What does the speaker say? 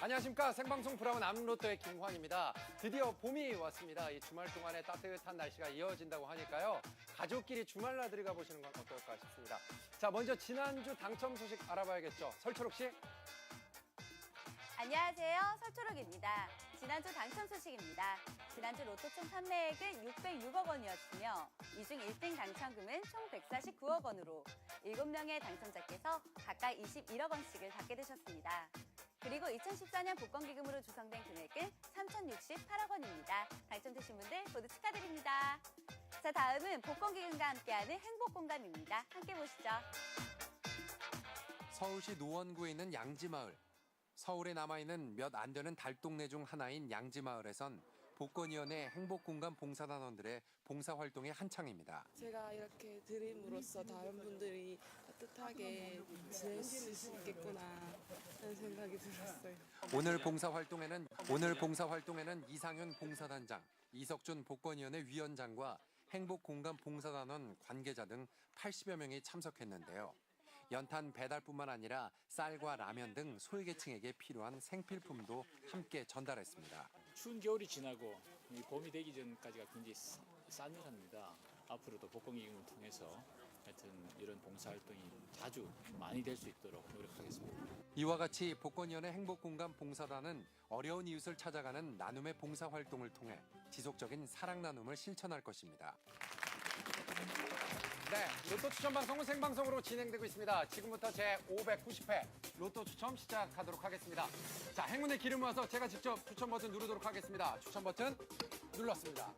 안녕하십니까 생방송 브라운 암로또의 김환입니다. 드디어 봄이 왔습니다. 이 주말 동안에 따뜻한 날씨가 이어진다고 하니까요. 가족끼리 주말 나들이 가보시는 건 어떨까 싶습니다. 자 먼저 지난주 당첨 소식 알아봐야겠죠. 설초록 씨. 안녕하세요. 설초록입니다. 지난주 당첨 소식입니다. 지난주 로또 총 판매액은 606억 원이었으며 이 중 1등 당첨금은 총 149억 원으로 7명의 당첨자께서 각각 21억 원씩을 받게 되셨습니다. 그리고 2014년 복권기금으로 구성된 금액은 3,068억 원입니다. 당첨되신 분들 모두 축하드립니다. 자, 다음은 복권기금과 함께하는 행복공감입니다. 함께 보시죠. 서울시 노원구에 있는 양지마을. 서울에 남아있는 몇 안 되는 달동네 중 하나인 양지마을에선 복권위원회 행복공간 봉사단원들의 봉사활동이 한창입니다. 제가 이렇게 드림으로써 다른 분들이 따뜻하게 지낼 수 있겠구나 하는 생각이 들었어요. 오늘 봉사활동에는 오늘 봉사활동에는 이상윤 봉사단장, 이석준 복권위원회 위원장과 행복공간 봉사단원 관계자 등 80여 명이 참석했는데요. 연탄 배달뿐만 아니라 쌀과 라면 등 소외계층에게 필요한 생필품도 함께 전달했습니다. 추운 겨울이 지나고 이 봄이 되기 전까지가 굉장히 싸- 싸늘합니다. 앞으로도 복권기금을 통해서 하여튼 이런 봉사활동이 자주 많이 될 수 있도록 노력하겠습니다. 이와 같이 복권위원회 행복공간 봉사단은 어려운 이웃을 찾아가는 나눔의 봉사활동을 통해 지속적인 사랑 나눔을 실천할 것입니다. 네, 로또 추첨 방송은 생방송으로 진행되고 있습니다. 지금부터 제 590회 로또 추첨 시작하도록 하겠습니다. 자, 행운의 기름 모아서 제가 직접 추첨 버튼 누르도록 하겠습니다. 추첨 버튼 눌렀습니다.